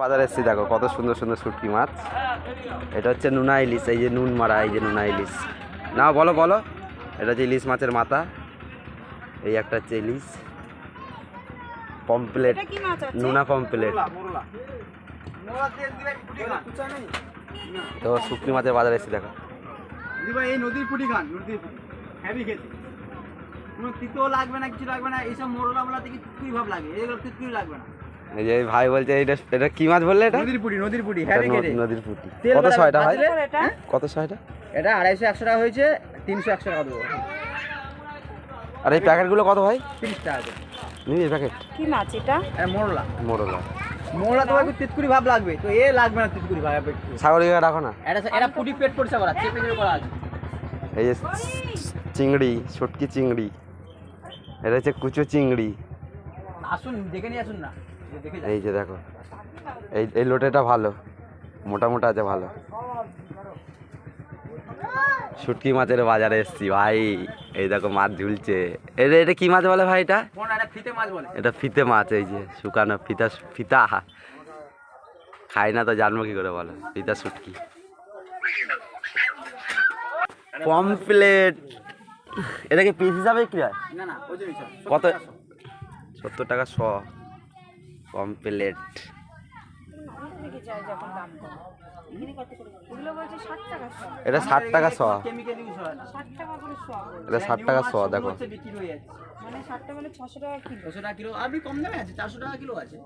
বাজারে এসছি দেখো কত সুন্দর সুন্দর শুটকি মাছ। এটা হচ্ছে নুনা ইলিশ এই যে নুন মারা এই যে নুনা ইলিশ। না বলো বলো। এটা হচ্ছে ইলিশ মাছের মাথা। এই একটা হচ্ছে ইলিশ। পমপ্লেট এটা কি মাছ আছে? নুনা পমপ্লেট তো শুটকি মাছের বাজারে এসছি দেখো। এই নদীর পুটি খান নদীর হ্যাভি খেতে। কোনো তিতো লাগবে না কিছু লাগবে না এইসব মোরলা মোলা থেকে তুই ভাব লাগে? এগুলো তুই লাগবে না। এই যে ভাই বলছে এটা এটা কি মাছ বললে এটা? নদীর পুটি নদীর পুটি নদীর পুঁটি। কত ছয়টা ভাই বাজলে? কত ছয়টা? এটা আড়াইশো একশো টাকা হয়েছে তিনশো একশো টাকা দেবো। আর এই প্যাকেটগুলো কত ভাই? তিরিশ টাকা নিবি এই প্যাকেট? কি মাছ এটা? এটা মোরলা। মোরলা। মোরলা তো একটু তিতকুড়ি ভাব লাগবে তো এ লাগবে না ভাব রাখো না। এটা এটা পুটি পেট পরিষ্কার করা চেপে চেপে করা আছে। এই যে চিংড়ি শুটকি চিংড়ি। এটা হচ্ছে কুচো চিংড়ি। আসুন দেখে নিয়ে আসুন না। এই যে দেখে। এই এই লোটেটা ভালো মোটা মোটা আছে ভালো। শুটকি মাছের বাজারে এসছি ভাই এই দেখো মাছ ঝুলছে। এটা এটা কি মাছ বলে ভাই এটা? ফিতে মাছ বলে। এটা ফিতে মাছ এই যে শুকানো ফিতা ফিতা। খাই না তো জানব কি করে বলো ফিতা শুটকি। পমপ্লেট এটা কি পিস হিসাবে বিক্রি হয় কত? সত্তর টাকা শ। পমপ্লেট এটা ষাট টাকা শ। কেমিক্যাল ইউজ ষাট টাকা করে এটা ষাট টাকা শ দেখো। বিক্রি হয়ে যাচ্ছে মানে ষাট টাকা মানে ছশো টাকা কিলো। ছশো টাকা কিলো আপনি কম দামে আছে চারশো টাকা কিলো আছে।